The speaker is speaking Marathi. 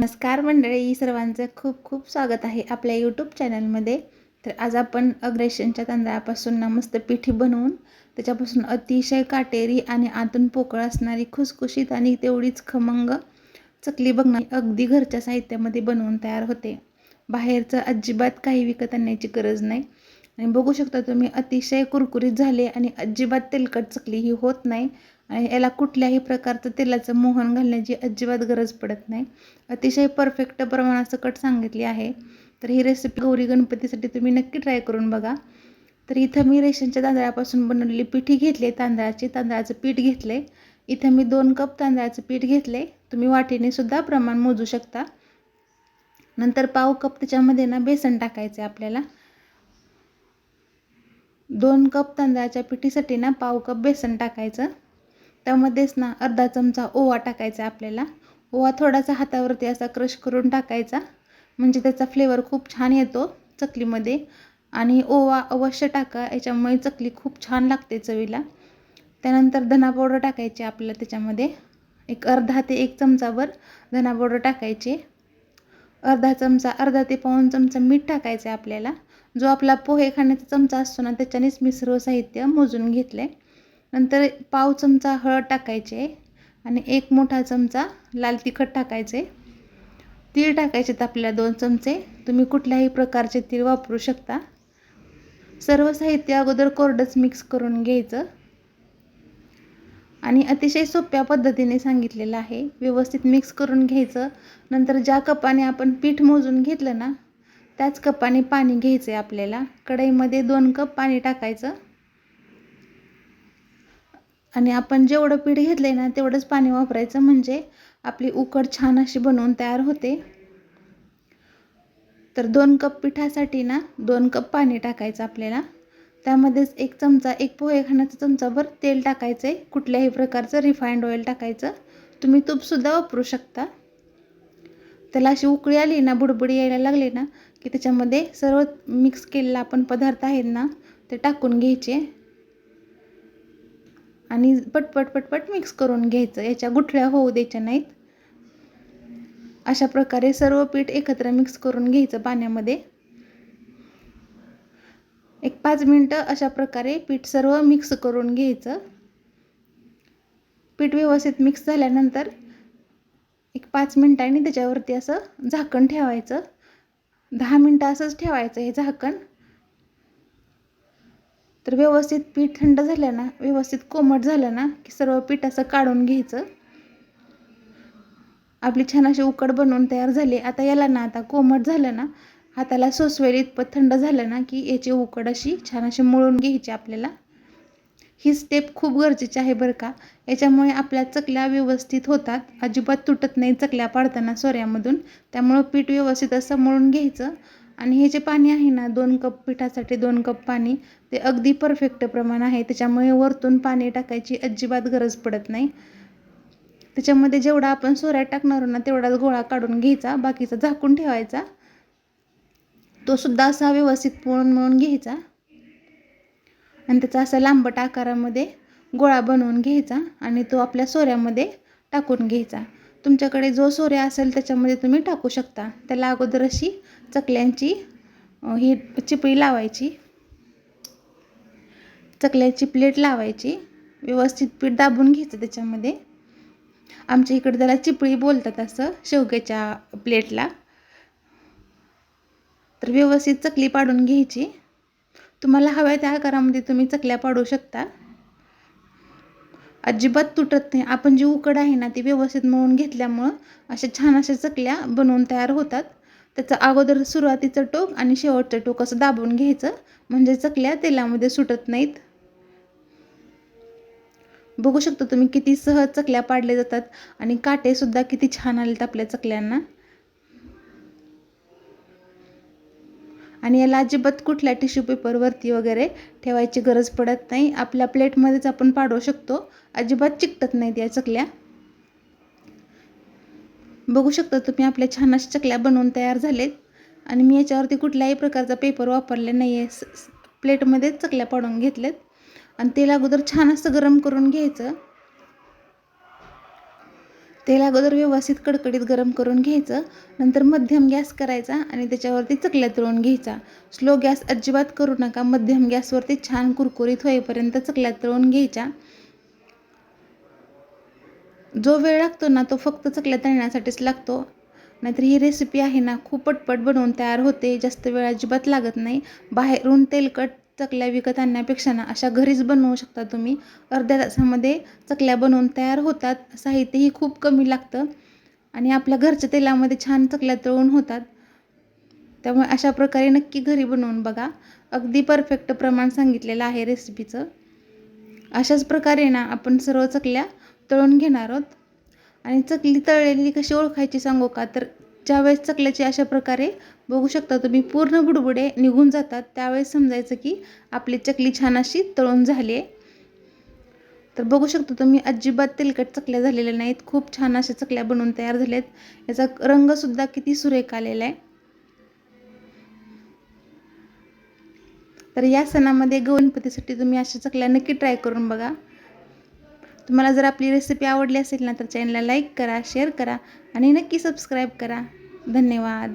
नमस्कार मंडळी सर्वांचं खूप खूप स्वागत आहे आपल्या यूट्यूब चॅनलमध्ये तर आज आपण अग्रेशनच्या तांदळापासून ना मस्त पिठी बनवून त्याच्यापासून अतिशय काटेरी आणि आतून पोकळ असणारी खुसखुशीत आणि तेवढीच खमंग चकली बघणार अगदी घरच्या साहित्यामध्ये बनवून तयार होते. बाहेरचं अजिबात काही विकत आणण्याची गरज नाही. आणि बघू शकता तुम्ही अतिशय कुरकुरीत झाले आणि अजिबात तेलकट चकली ही होत नाही. आणि याला कुठल्याही प्रकारचं तेलाचं मोहन घालण्याची अजिबात गरज पडत नाही. अतिशय परफेक्ट प्रमाणात सकट सांगितली आहे. तर ही रेसिपी गौरी गणपतीसाठी तुम्ही नक्की ट्राय करून बघा. तर इथं मी रेशनच्या तांदळापासून बनवलेली पिठी घेतली तांदळाची तांदळाचं पीठ घेतले. इथं मी दोन कप तांदळाचं पीठ घेतले. तुम्ही वाटीने सुद्धा प्रमाण मोजू शकता. नंतर पाव कप त्याच्यामध्ये ना बेसन टाकायचं आपल्याला. दोन कप तांदळाच्या पिठीसाठी ना पाव कप बेसन टाकायचं. त्यामध्येच ना अर्धा चमचा ओवा टाकायचा आपल्याला. ओवा थोडासा हातावरती असा क्रश करून टाकायचा. म्हणजे त्याचा फ्लेवर खूप छान येतो चकलीमध्ये. आणि ओवा अवश्य टाका याच्यामुळे चकली खूप छान लागते चवीला. त्यानंतर धना पावडर टाकायची आपल्याला त्याच्यामध्ये. एक अर्धा ते एक चमचावर धना पावडर टाकायचे. अर्धा चमचा अर्धा ते पाऊन चमचा मीठ टाकायचं आहे आपल्याला. जो आपला पोहे खाण्याचा चमचा असतो ना त्याच्यानेच मी सर्व साहित्य मोजून घेतलं आहे नंतर पाव चमचा हळद टाकायचे आणि एक मोठा चमचा लाल तिखट टाकायचे. तीळ टाकायचे आपल्याला दोन चमचे. तुम्ही कुठल्याही प्रकारचे तीळ वापरू शकता. सर्व साहित्य अगोदर कोरडंच मिक्स करून घ्यायचं. आणि अतिशय सोप्या पद्धतीने सांगितलेलं आहे. व्यवस्थित मिक्स करून घ्यायचं. नंतर ज्या कपाने आपण पीठ मोजून घेतलं ना त्याच कपाने पाणी घ्यायचं आहे आपल्याला. कढईमध्ये दोन कप पाणी टाकायचं. आणि आपण जेवढं पीठ घेतलं आहे ना तेवढंच पाणी वापरायचं. म्हणजे आपली उकड छान अशी बनवून तयार होते. तर दोन कप पिठासाठी ना दोन कप पाणी टाकायचं आपल्याला. त्यामध्येच एक चमचा एक पोहे खाण्याचा चमचाभर तेल टाकायचं आहे कुठल्याही प्रकारचं रिफाईंड ऑइल टाकायचं. तुम्ही तूपसुद्धा वापरू शकता. त्याला अशी उकळी आली ना बुडबुडी यायला लागली ना की त्याच्यामध्ये सर्व मिक्स केलेला आपण पदार्थ आहेत ना ते टाकून घ्यायचे. आणि पटपट पटपट मिक्स करून घ्यायचं. याच्या गुठळ्या होऊ द्यायच्या नाहीत. अशा प्रकारे सर्व पीठ एकत्र मिक्स करून घ्यायचं पाण्यामध्ये. एक पाच मिनटं अशा प्रकारे पीठ सर्व मिक्स करून घ्यायचं. पीठ व्यवस्थित मिक्स झाल्यानंतर एक पाच मिनटांनी त्याच्यावरती असं झाकण ठेवायचं. दहा मिनटं असंच ठेवायचं हे झाकण. तर व्यवस्थित पीठ थंड झालं ना व्यवस्थित कोमट झालं ना की सर्व पीठ असं काढून घ्यायचं. आपली छान अशी उकड बनवून तयार झाली. आता याला ना आता कोमट झालं ना हाताला सोसवेल इतपत थंड झालं ना की याची उकड अशी छान अशी मळून घ्यायची आपल्याला. ही स्टेप खूप गरजेची आहे बरं का. याच्यामुळे आपल्या चकल्या व्यवस्थित होतात. अजिबात तुटत नाही चकल्या पाडताना सोऱ्यामधून. त्यामुळं पीठ व्यवस्थित असं मळून घ्यायचं. आणि हे जे पाणी आहे ना दोन कप पिठासाठी दोन कप पाणी ते अगदी परफेक्ट प्रमाण आहे. त्याच्यामुळे वरतून पाणी टाकायची अजिबात गरज पडत नाही. त्याच्यामध्ये जेवढा आपण सोऱ्यात टाकणार ना तेवढाच गोळा काढून घ्यायचा बाकीचा झाकून ठेवायचा. तो सुद्धा असा व्यवस्थित मळून म्हणून घ्यायचा. आणि त्याचा असा लांबट आकारामध्ये गोळा बनवून घ्यायचा आणि तो आपल्या सोऱ्यामध्ये टाकून घ्यायचा. तुमच्याकडे जो सोऱ्या असेल त्याच्यामध्ये तुम्ही टाकू शकता. त्याला अगोदर अशी चकल्यांची ही चिपळी लावायची. चकल्याची प्लेट लावायची. व्यवस्थित पीठ दाबून घ्यायचं त्याच्यामध्ये. आमच्या इकडे त्याला चिपळी बोलतात असं शेवग्याच्या प्लेटला. तर व्यवस्थित चकली पाडून घ्यायची. तुम्हाला हव्या त्या आकारामध्ये तुम्ही चकल्या पाडू शकता. अजिबात तुटत नाही. आपण जी उकड आहे ना ती व्यवस्थित मळून घेतल्यामुळं अशा छान अशा चकल्या बनवून तयार होतात. त्याचं अगोदर सुरुवातीचं टोक आणि शेवटचं टोक असं दाबून घ्यायचं. म्हणजे चकल्या तेलामध्ये सुटत नाहीत. बघू शकता तुम्ही किती सहज चकल्या पाडल्या जातात आणि काटेसुद्धा किती छान आलेत आपल्या चकल्यांना. आणि याला अजिबात कुठल्या टिश्यू पेपरवरती वगैरे ठेवायची गरज पडत नाही. आपल्या प्लेटमध्येच आपण पाडू शकतो. अजिबात चिकटत नाहीत या चकल्या. बघू शकता तुम्ही आपल्या छान अशा चकल्या बनवून तयार झालेत. आणि मी याच्यावरती कुठल्याही प्रकारचा पेपर वापरले नाही आहे प्लेटमध्येच चकल्या पाडून घेतल्यात. आणि तेल अगोदर छान असं गरम करून घ्यायचं. तेल अगोदर व्यवस्थित कडकडीत गरम करून घ्यायचं नंतर मध्यम गॅस करायचा आणि त्याच्यावरती चकल्या तळून घ्यायचा स्लो गॅस अजिबात करू नका मध्यम गॅसवरती छान कुरकुरीत होईपर्यंत चकल्या तळून घ्यायच्या. जो वेळ लागतो ना तो फक्त चकल्या तळण्यासाठीच लागतो. नाहीतर ही रेसिपी आहे ना खूप पटपट बनवून तयार होते जास्त वेळ अजिबात लागत नाही. बाहेरून तेलकट चकल्या विकत आणण्यापेक्षा ना अशा घरीच बनवू शकता तुम्ही. अर्ध्या तासामध्ये चकल्या बनवून तयार होतात. साहित्यही खूप कमी लागतं. आणि आपल्या घरच्या तेलामध्ये छान चकल्या तळून होतात. त्यामुळे अशा प्रकारे नक्की घरी बनवून बघा. अगदी परफेक्ट प्रमाण सांगितलेलं आहे रेसिपीचं अशाच प्रकारे ना आपण सर्व चकल्या तळून घेणार आहोत. आणि चकली तळलेली कशी ओळखायची सांगू का? तर ज्यावेळेस चकल्याची अशा प्रकारे बघू शकता तुम्ही पूर्ण बुडबुडे निघून जातात. त्यावेळेस समजायचं की आपली चकली छान अशी तळून झाली आहे. तर बघू शकता तुम्ही अजिबात तेलकट चकल्या झालेल्या नाहीत. खूप छान अशा चकल्या बनवून तयार झाल्यात. याचा रंगसुद्धा किती सुरेख आलेला आहे. तर या सणामध्ये गणपतीसाठी तुम्ही अशा चकल्या नक्की ट्राय करून बघा. तुम्हाला जर आपली रेसिपी आवडली असेल ना तर चॅनलला लाईक करा शेअर करा आणि नक्की सबस्क्राईब करा. धन्यवाद.